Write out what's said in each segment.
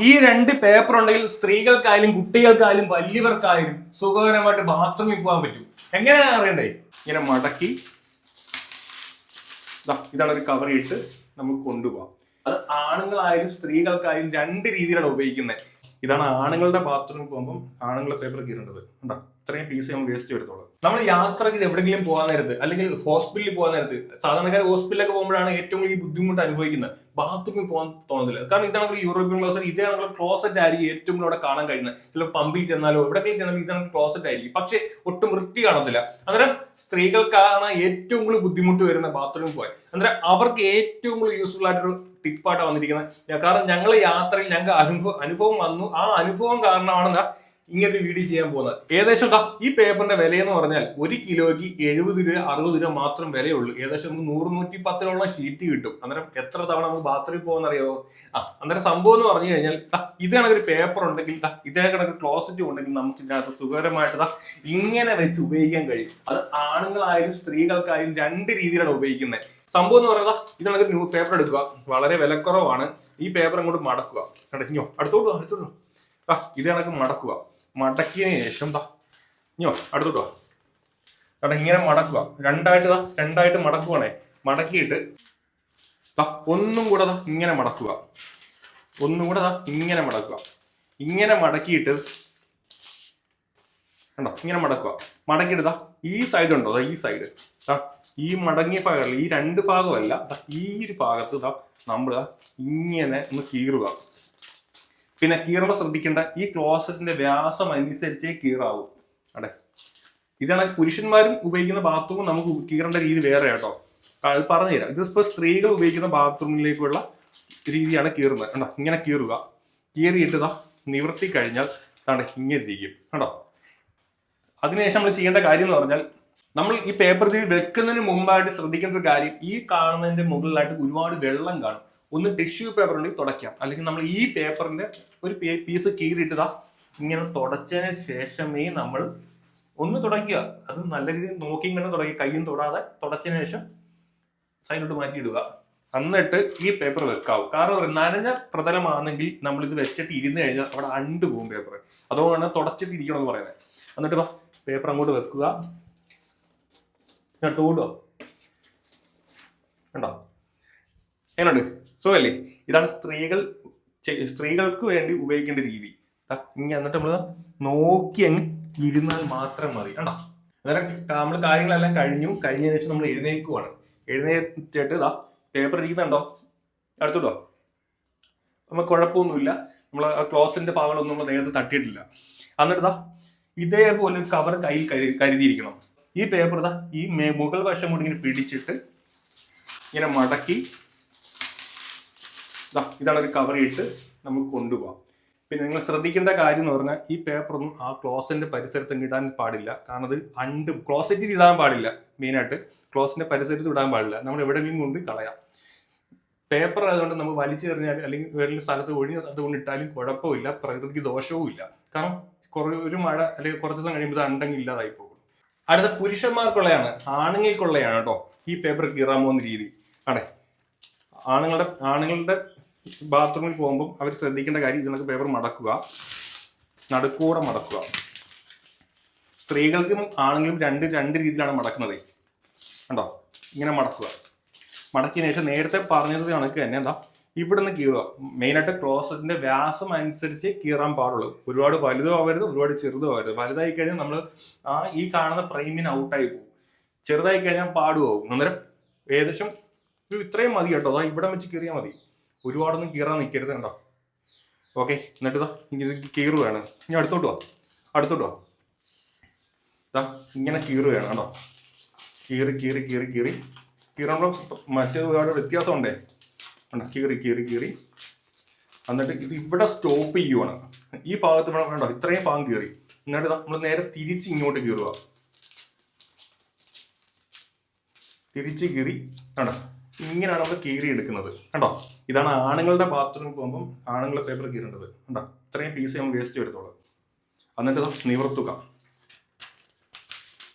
ഈ രണ്ട് പേപ്പർ ഉണ്ടെങ്കിൽ സ്ത്രീകൾക്കായാലും കുട്ടികൾക്കായാലും വലിയവർക്കായാലും സുഖകരമായിട്ട് ബാത്റൂമിൽ പോകാൻ പറ്റും. എങ്ങനെയാണ് അറിയണ്ടേ? ഇങ്ങനെ മടക്കി. ഇതാണ് ഒരു കവർ ഇട്ട് നമുക്ക് കൊണ്ടുപോകാം. അത് ആണുങ്ങളായാലും സ്ത്രീകൾക്കായാലും രണ്ട് രീതിയിലാണ് ഉപയോഗിക്കുന്നത്. ഇതാണ് ആണുങ്ങളുടെ ബാത്റൂമിൽ പോകുമ്പോൾ ആണുങ്ങളുടെ പേപ്പർ കീറേണ്ടത് കണ്ടോ? ഇത്രയും പീസ് നമ്മൾ വേസ്റ്റ് എടുത്തോളൂ നമ്മൾ യാത്രയ്ക്ക് എവിടെയെങ്കിലും പോകാൻ നേരത്ത് അല്ലെങ്കിൽ ഹോസ്പിറ്റലിൽ പോകാൻ നേരത്ത് സാധാരണക്കാർ ഹോസ്പിറ്റലിലൊക്കെ പോകുമ്പോഴാണ് ഏറ്റവും കൂടുതൽ ബുദ്ധിമുട്ട് അനുഭവിക്കുന്നത്. ബാത്റൂമിൽ പോകാൻ തോന്നുന്നില്ല കാരണം ഇതാണ് യൂറോപ്യൻ ക്ലോസറ്റ് ഇതാണ് ക്ലോസറ്റ് ആയിരിക്കും ഏറ്റവും കൂടുതൽ അവിടെ കാണാൻ കഴിയുന്നത്. ചില പമ്പിൽ ചെന്നാലോ എവിടെയെങ്കിലും ചെന്നാലും ഇതാണ് ക്ലോസറ്റ് ആയിരിക്കും. പക്ഷെ ഒട്ടും വൃത്തി കാണത്തില്ല. അന്നേരം സ്ത്രീകൾക്കാണ് ഏറ്റവും കൂടുതൽ ബുദ്ധിമുട്ട് വരുന്ന ബാത്റൂമിൽ പോയി അന്നേരം അവർക്ക് ഏറ്റവും കൂടുതൽ യൂസ്ഫുൾ ആയിട്ടൊരു ടിപ്പായിട്ടാണ് വന്നിരിക്കുന്നത്. കാരണം ഞങ്ങൾ യാത്രയിൽ ഞങ്ങൾക്ക് അനുഭവം അനുഭവം വന്നു. ആ അനുഭവം കാരണമാണ് ഇങ്ങനത്തെ വീഡിയോ ചെയ്യാൻ പോകുന്നത്. ഏകദേശം ദാ ഈ പേപ്പറിന്റെ വില എന്ന് പറഞ്ഞാൽ ഒരു കിലോയ്ക്ക് എഴുപത് രൂപ അറുപത് രൂപ മാത്രം വിലയുള്ളൂ. ഏകദേശം നമുക്ക് നൂറ് നൂറ്റി പത്തിലുള്ള ഷീറ്റ് കിട്ടും. അന്നേരം എത്ര തവണ നമുക്ക് ബാത്റൂമിൽ പോകുന്ന അറിയാമോ ആ അന്നേരം സംഭവം എന്ന് പറഞ്ഞു കഴിഞ്ഞാൽ ഇത് കണക്കൊരു പേപ്പർ ഉണ്ടെങ്കിൽ ഇതേ കണക്ക് ക്ലോസറ്റ് ഉണ്ടെങ്കിൽ നമുക്ക് ഇതിനകത്ത് സുഖകരമായിട്ട് ഇങ്ങനെ വെച്ച് ഉപയോഗിക്കാൻ കഴിയും. അത് ആണുങ്ങളായാലും സ്ത്രീകൾക്കായാലും രണ്ട് രീതിയിലാണ് ഉപയോഗിക്കുന്നത്. സംഭവം എന്ന് പറയുന്നത് ഇതാണ് ന്യൂ പേപ്പർ എടുക്കുക. വളരെ വിലക്കുറവാണ്. ഈ പേപ്പർ അങ്ങോട്ട് മടക്കുക. കണ്ടോ? അടുത്തോട്ടോ അടുത്തോട്ടോ. ആ ഇത് കണക്ക് മടക്കുക. മടക്കിയതിന് ശേഷം ദാ ഇഞ്ഞോ അടുത്തോട്ടോ കാരണം ഇങ്ങനെ മടക്കുക. രണ്ടായിട്ട് ദാ രണ്ടായിട്ട് മടക്കുവാണേ. മടക്കിയിട്ട് ദാ ഒന്നും കൂടെ ദാ ഇങ്ങനെ മടക്കുക. ഒന്നും കൂടെ ദാ ഇങ്ങനെ മടക്കുക. ഇങ്ങനെ മടക്കിയിട്ട് കണ്ടോ? ഇങ്ങനെ മടക്കുക. മടക്കിയിട്ട് ദാ ഈ സൈഡ് ഉണ്ടോ? ദാ ഈ സൈഡ് ഈ മടങ്ങിയ ഭാഗമല്ല ഈ രണ്ട് ഭാഗമല്ല ഈ ഒരു ഭാഗത്ത് നമ്മൾ ഇങ്ങനെ ഒന്ന് കീറുക. പിന്നെ കീറുമ്പോൾ ശ്രദ്ധിക്കേണ്ട ഈ ക്ലോസറ്റിന്റെ വ്യാസം അനുസരിച്ചേ കീറാവൂ. അടെ ഇതാണ് പുരുഷന്മാരും ഉപയോഗിക്കുന്ന ബാത്റൂം നമുക്ക് കീറേണ്ട രീതി വേറെ കേട്ടോ അത് പറഞ്ഞു തരാം ഇതിപ്പോ സ്ത്രീകൾ ഉപയോഗിക്കുന്ന ബാത്റൂമിലേക്കുള്ള രീതിയാണ് കീറുന്നത്. കണ്ടോ? ഇങ്ങനെ കീറുക. കീറിയിട്ട് ഇതാ നിവർത്തി കഴിഞ്ഞാൽ ഇങ്ങനെ ഇരിക്കും. കണ്ടോ? അതിനുശേഷം നമ്മൾ ചെയ്യേണ്ട കാര്യം എന്ന് പറഞ്ഞാൽ നമ്മൾ ഈ പേപ്പർ തിരി വെക്കുന്നതിന് മുമ്പായിട്ട് ശ്രദ്ധിക്കേണ്ട ഒരു കാര്യം ഈ കാണുന്നതിന്റെ മുകളിലായിട്ട് ഒരുപാട് വെള്ളം കാണും. ഒന്ന് ടിഷ്യൂ പേപ്പർ ഉണ്ടെങ്കിൽ തുടയ്ക്കാം. അല്ലെങ്കിൽ നമ്മൾ ഈ പേപ്പറിന്റെ ഒരു പീസ് കീറിയിട്ടതാ ഇങ്ങനെ തുടച്ചതിന് ശേഷമേ നമ്മൾ ഒന്ന് തുടയ്ക്കുക. അത് നല്ല രീതിയിൽ നോക്കിയും കണ്ട് തുടങ്ങി കയ്യും തൊടാതെ തുടച്ചതിന് ശേഷം സൈഡിലോട്ട് മാറ്റിയിടുക. എന്നിട്ട് ഈ പേപ്പർ വെക്കാവും കാരണം നനഞ്ഞ പ്രതലമാണെങ്കിൽ നമ്മൾ ഇത് വെച്ചിട്ട് ഇരുന്ന് കഴിഞ്ഞാൽ അവിടെ അണ്ട് പോകും പേപ്പർ അതുകൊണ്ടാണ് തുടച്ചിട്ട് ഇരിക്കണം എന്ന് പറയുന്നത്. എന്നിട്ട് പേപ്പർ അങ്ങോട്ട് വെക്കുക. ഞാൻ ടൂടോ കണ്ടോ? എങ്ങനെയുണ്ട്? സുഖല്ലേ ഇതാണ് സ്ത്രീകൾ സ്ത്രീകൾക്ക് വേണ്ടി ഉപയോഗിക്കേണ്ട രീതി. ഇനി എന്നിട്ട് നമ്മൾ നോക്കി അങ്ങ് ഇരുന്നാൽ മാത്രം മതി. കണ്ടോ? അന്നേരം നമ്മൾ കാര്യങ്ങളെല്ലാം കഴിഞ്ഞു. കഴിഞ്ഞതിന് ശേഷം നമ്മൾ എഴുന്നേക്കുവാണ് എഴുന്നേറ്റിട്ട് ഇതാ പേപ്പർ ഇരിക്കുന്നുണ്ടോ? അടുത്തുണ്ടോ? നമ്മൾ കുഴപ്പമൊന്നുമില്ല. നമ്മൾ ക്ലോസിന്റെ ഭാഗങ്ങളൊന്നും നമ്മൾ നേരത്തെ തട്ടിയിട്ടില്ല. എന്നിട്ട് ഇതാ ഇതേപോലെ കവർ കയ്യിൽ കരു- കരുതിയിരിക്കണം. ഈ പേപ്പർ ഇതാ ഈ മുകൾ വശം കൊണ്ട് ഇങ്ങനെ പിടിച്ചിട്ട് ഇങ്ങനെ മടക്കി ഇതാണ് ഒരു കവർ ഇട്ട് നമുക്ക് കൊണ്ടുപോകാം പിന്നെ നിങ്ങൾ ശ്രദ്ധിക്കേണ്ട കാര്യം എന്ന് പറഞ്ഞാൽ ഈ പേപ്പറൊന്നും ആ ക്ലോസറ്റിന്റെ പരിസരത്ത് ഇടാൻ പാടില്ല. കാരണം അത് അണ്ട് ക്ലോസറ്റിൽ ഇടാൻ പാടില്ല മെയിനായിട്ട് ക്ലോസറ്റിന്റെ പരിസരത്ത് ഇടാൻ പാടില്ല. നമ്മൾ എവിടെയെങ്കിലും കൊണ്ട് കളയാം. പേപ്പർ ആയതുകൊണ്ട് നമ്മൾ വലിച്ചെറിഞ്ഞാൽ അല്ലെങ്കിൽ വേറെ സ്ഥലത്ത് ഒഴിഞ്ഞ സ്ഥലത്ത് കൊണ്ട് ഇട്ടാലും കുഴപ്പമില്ല പ്രകൃതിക്ക് ദോഷവും ഇല്ല കാരണം കുറേ ഒരു മഴ അല്ലെങ്കിൽ കുറച്ച് ദിവസം കഴിയുമ്പോൾ ഇത് അണ്ടെങ്കിൽ ഇല്ലാതായി പോകും. അടുത്ത പുരുഷന്മാർക്കുള്ളതാണ് ആണുങ്ങൾക്കുള്ളതാണ് കേട്ടോ ഈ പേപ്പർ കീറാൻ പോകുന്ന രീതി. ആണേ ആണുങ്ങളുടെ ആണുങ്ങളുടെ ബാത്റൂമിൽ പോകുമ്പോൾ അവർ ശ്രദ്ധിക്കേണ്ട കാര്യം ഇതിനൊക്കെ പേപ്പർ മടക്കുക നടുക്കൂടെ മടക്കുക. സ്ത്രീകൾക്കും ആണുങ്ങളും രണ്ട് രണ്ട് രീതിയിലാണ് മടക്കുന്നത്. കണ്ടോ? ഇങ്ങനെ മടക്കുക. മടക്കിയതിനു ശേഷം നേരത്തെ പറഞ്ഞത് കണക്ക് തന്നെ എന്താ? ഇവിടുന്ന് കീറുക. മെയിനായിട്ട് ക്ലോസറ്റിന്റെ വ്യാസം അനുസരിച്ച് കീറാൻ പാടുള്ളൂ. ഒരുപാട് വലുതും ആവരുത് ഒരുപാട് ചെറുതും ആവരുത്. വലുതായി കഴിഞ്ഞാൽ നമ്മൾ ആ ഈ കാണുന്ന ഫ്രെയിമിന് ഔട്ടായി പോകും. ചെറുതായി കഴിഞ്ഞാൽ പാടുപോകും. അന്നേരം ഏകദേശം ഇത്രയും മതി കേട്ടോ. അതാ ഇവിടെ വെച്ച് കീറിയാൽ മതി. ഒരുപാടൊന്നും കീറാൻ നിൽക്കരുത് കണ്ടോ ഓക്കെ എന്നിട്ട് ഇതാ ഇത് കീറുകയാണ്. ഇനി അടുത്തോട്ട് വാ. അടുത്തോട്ട് വാ. ഇതാ ഇങ്ങനെ കീറുകയാണ് കേട്ടോ. കീറി കീറി കീറി കീറി. കീറുമ്പോൾ മറ്റേ ഒരുപാട് വ്യത്യാസമുണ്ടേ? കീറി കീറി കീറി. എന്നിട്ട് ഇത് ഇവിടെ സ്റ്റോപ്പ് ചെയ്യുവാണ്. ഈ ഭാഗത്ത് ഇവിടെ വേണ്ടോ ഇത്രയും ഭാഗം കീറി. എന്നിട്ട് നമ്മൾ നേരെ തിരിച്ച് ഇങ്ങോട്ട് കീറുക. തിരിച്ച് കീറി കണ്ടോ? ഇങ്ങനെയാണ് നമ്മൾ കീറി എടുക്കുന്നത് കണ്ടോ? ഇതാണ് ആണുങ്ങളുടെ ബാത്റൂമിൽ പോകുമ്പം ആണുങ്ങളുടെ പേപ്പർ കീറേണ്ടത്. കണ്ടോ? ഇത്രയും പീസ് നമ്മൾ വേസ്റ്റ് എടുത്തോളൂ എന്നിട്ട് നിവർത്തുക.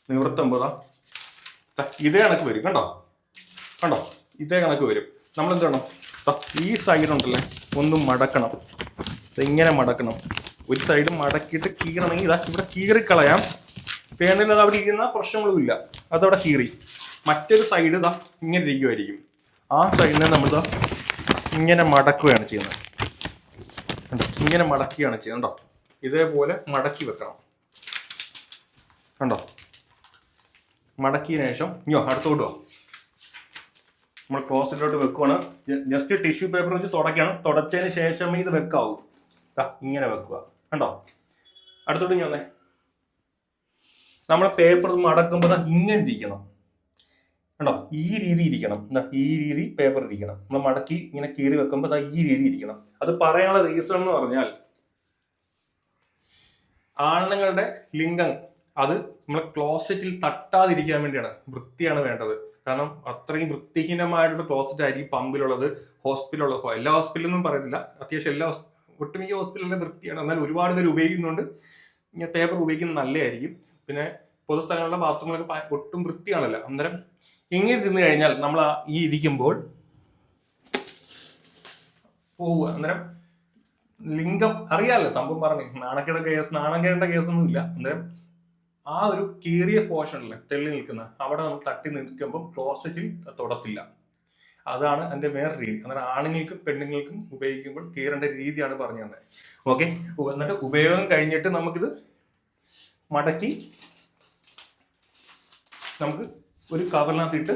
നിവർത്തുമ്പോൾ ഇതേ കണക്ക് വരും. കണ്ടോ? കണ്ടോ? ഇതേ കണക്ക് വരും. നമ്മൾ എന്ത് വേണം ഈ സൈഡ് ഉണ്ടല്ലേ? ഒന്ന് മടക്കണം. ഇത് ഇങ്ങനെ മടക്കണം. ഒരു സൈഡ് മടക്കിയിട്ട് കീറണമെങ്കിൽ ഇതാ ഇവിടെ കീറിക്കളയാം. വേണമെങ്കിൽ അത് അവിടെ ഇരുന്ന പ്രശ്നങ്ങളുമില്ല അതവിടെ കീറി. മറ്റൊരു സൈഡ് ഇതാ ഇങ്ങനെ ഇരിക്കുമായിരിക്കും ആ സൈഡിനെ നമ്മളിതാ ഇങ്ങനെ മടക്കുകയാണ് ചെയ്യുന്നത്? ഇങ്ങനെ മടക്കുകയാണ് ചെയ്യുന്നത്. കണ്ടോ? ഇതേപോലെ മടക്കി വെക്കണം. കണ്ടോ? മടക്കിയതിനു ശേഷം ഇഞ്ഞോ അടുത്തോട്ട് വാ. നമ്മൾ ക്ലോസറ്റിലോട്ട് വെക്കുവാണ്. ജസ്റ്റ് ടിഷ്യൂ പേപ്പർ വെച്ച് തുടയ്ക്കണം. തുടച്ചതിന് ശേഷമേ ഇത് വെക്കാവൂ. ഇങ്ങനെ വെക്കുക കണ്ടോ? അടുത്തോട്ട് ഞാൻ നമ്മളെ പേപ്പർ മടക്കുമ്പോൾ ഇങ്ങനെ ഇരിക്കണം. കണ്ടോ? ഈ രീതി ഇരിക്കണം. ഈ രീതി പേപ്പർ ഇരിക്കണം. നമ്മൾ മടക്കി ഇങ്ങനെ കീറി വെക്കുമ്പോൾ ഈ രീതി ഇരിക്കണം. അത് പറയാനുള്ള റീസൺ എന്ന് പറഞ്ഞാൽ ആണുങ്ങളുടെ ലിംഗം അത് നമ്മളെ ക്ലോസറ്റിൽ തട്ടാതിരിക്കാൻ വേണ്ടിയാണ് വൃത്തിയാണ് വേണ്ടത്. കാരണം അത്രയും വൃത്തിഹീനമായിട്ടുള്ള ക്ലോസറ്റ് ആയിരിക്കും പമ്പിലുള്ളത് ഹോസ്പിറ്റലുള്ളത് എല്ലാ ഹോസ്പിറ്റലൊന്നും പറയത്തില്ല. അത്യാവശ്യം എല്ലാ ഒട്ടുമിക്ക ഹോസ്പിറ്റലിലെ വൃത്തിയാണ്. എന്നാൽ ഒരുപാട് പേര് ഉപയോഗിക്കുന്നുണ്ട്. പേപ്പർ ഉപയോഗിക്കുന്നത് നല്ലതായിരിക്കും. പിന്നെ പൊതുസ്ഥലങ്ങളിലെ ബാത്റൂമിലൊക്കെ ഒട്ടും വൃത്തിയാണല്ലോ. അന്നേരം ഇങ്ങനെ തിന്നു കഴിഞ്ഞാൽ നമ്മൾ ഈ ഇരിക്കുമ്പോൾ പോവുക. അന്നേരം ലിംഗം അറിയാലോ സംഭവം പറഞ്ഞു. നാണക്കേട കേസ് നാണക്കേടേണ്ട കേസൊന്നും ഇല്ല അന്നേരം ആ ഒരു കീറിയ പോർഷനിൽ തെള്ളി നിൽക്കുന്ന അവിടെ നമ്മൾ തട്ടി നിൽക്കുമ്പോൾ ക്ലോസറ്റിൽ തൊടത്തില്ല. അതാണ് എന്റെ വേറെ രീതി. അന്നേരം ആണുങ്ങൾക്കും പെണ്ണുങ്ങൾക്കും ഉപയോഗിക്കുമ്പോൾ കീറേണ്ട രീതിയാണ് പറഞ്ഞു തന്നെ ഓക്കെ? എന്നിട്ട് ഉപയോഗം കഴിഞ്ഞിട്ട് നമുക്കിത് മടക്കി നമുക്ക് ഒരു കവറിനകത്തിട്ട്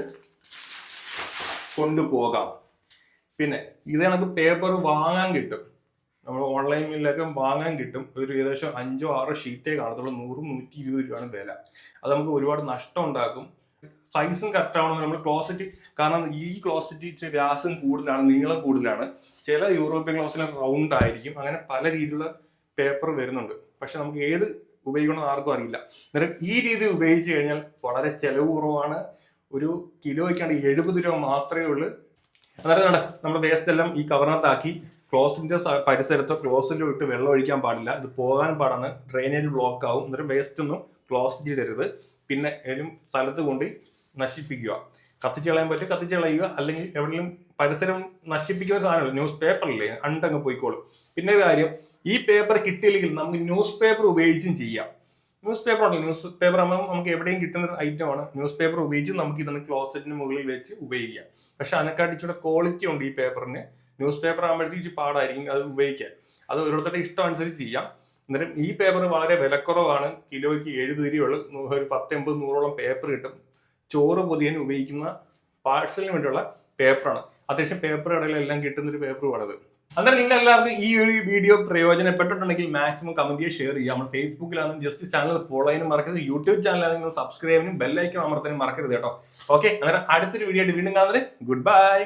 കൊണ്ടുപോകാം. പിന്നെ ഇത് കണക്ക് പേപ്പർ വാങ്ങാൻ കിട്ടും. നമ്മൾ ഓൺലൈനിലൊക്കെ വാങ്ങാൻ കിട്ടും. ഒരു ഏകദേശം അഞ്ചോ ആറോ ഷീറ്റേ കാണത്തുള്ളൂ. നൂറും നൂറ്റി ഇരുപത് രൂപയാണ് വില. അത് നമുക്ക് ഒരുപാട് നഷ്ടം ഉണ്ടാക്കും. സൈസും കറക്റ്റ് ആവണമെന്ന് നമ്മൾ ക്ലോസറ്റ് കാരണം ഈ ക്ലോസറ്റ് വ്യാസം കൂടുതലാണ് നീളം കൂടുതലാണ്. ചില യൂറോപ്യൻ ക്ലോസിൽ റൗണ്ട് ആയിരിക്കും. അങ്ങനെ പല രീതിയിലുള്ള പേപ്പർ വരുന്നുണ്ട്. പക്ഷെ നമുക്ക് ഏത് ഉപയോഗിക്കണം ആർക്കും അറിയില്ല. അന്നേരം ഈ രീതി ഉപയോഗിച്ച് കഴിഞ്ഞാൽ വളരെ ചെലവ് കുറവാണ്. ഒരു കിലോയ്ക്കാണ് എഴുപത് രൂപ മാത്രമേ ഉള്ളൂ. അന്നേരം നമ്മൾ വേസ്റ്റ് എല്ലാം ഈ കവറിനകത്താക്കി ക്ലോസിന്റെ പരിസരത്തോ ക്ലോസിലോ ഇട്ട് വെള്ളം ഒഴിക്കാൻ പാടില്ല. ഇത് പോകാൻ പാടാണ്. ഡ്രെയിനേജ് ബ്ലോക്ക് ആവും എന്നിട്ട് വേസ്റ്റ് ഒന്നും ക്ലോസ് ചെയ്തരുത് പിന്നെ ഏതെങ്കിലും സ്ഥലത്ത് കൊണ്ട് നശിപ്പിക്കുക. കത്തിച്ച് കളയാൻ പറ്റും കത്തിച്ച് കളയുക. അല്ലെങ്കിൽ എവിടെയെങ്കിലും പരിസരം നശിപ്പിക്കുന്ന സാധനമല്ല. ന്യൂസ് പേപ്പറില്ലേ അണ്ടങ്ങ് പോയിക്കോളും. പിന്നെ കാര്യം ഈ പേപ്പർ കിട്ടിയില്ലെങ്കിൽ നമുക്ക് ന്യൂസ് പേപ്പർ ഉപയോഗിച്ചും ചെയ്യാം. ന്യൂസ് പേപ്പർ ഉണ്ടല്ലോ ന്യൂസ് പേപ്പർ ആകുമ്പോൾ നമുക്ക് എവിടെയും കിട്ടുന്ന ഒരു ഐറ്റമാണ് ന്യൂസ് പേപ്പർ ഉപയോഗിച്ച് നമുക്ക് ഇതൊന്ന് ക്ലോസറ്റിന് മുകളിൽ വെച്ച് ഉപയോഗിക്കാം. പക്ഷെ അതിനെക്കാട്ടിച്ചൂടെ ക്വാളിറ്റി ഉണ്ട് ഈ പേപ്പറിന്. ന്യൂസ് പേപ്പർ ആകുമ്പോഴത്തേക്ക് ഇച്ചിരി പാടായിരിക്കും അത് ഉപയോഗിക്കാൻ. അത് ഓരോരുത്തരുടെ ഇഷ്ടം അനുസരിച്ച് ചെയ്യാം. അന്നേരം ഈ പേപ്പർ വളരെ വിലക്കുറവാണ്. കിലോയ്ക്ക് എഴുപത് രൂപയുള്ളൂ ഒരു പത്തെൺപത് നൂറോളം പേപ്പർ കിട്ടും. ചോറ് പൊതിയാൻ ഉപയോഗിക്കുന്ന പാഴ്സലിന് വേണ്ടിയുള്ള പേപ്പറാണ് അത്യാവശ്യം പേപ്പർ കടയിലെല്ലാം കിട്ടുന്ന ഒരു പേപ്പറുമാണത് അന്നേരം നിങ്ങൾ എല്ലാവർക്കും ഈ ഒരു വീഡിയോ പ്രയോജനപ്പെട്ടിട്ടുണ്ടെങ്കിൽ മാക്സിമം കമന്റ് ചെയ്യുക ഷെയർ ചെയ്യുക. നമ്മൾ ഫേസ്ബുക്കിലാണ് ജസ്റ്റ് ചാനൽ ഫോളോ ചെയ്യാനും മറക്കരുത്. യൂട്യൂബ് ചാനലാണെങ്കിൽ സബ്സ്ക്രൈബ് ബെല്ലൈക്കും അമർത്താനും മറക്കരുത് കേട്ടോ. ഓക്കെ അന്നേരം അടുത്തൊരു വീഡിയോ ആയിട്ട് വീണ്ടും കാണുന്നത് ഗുഡ് ബൈ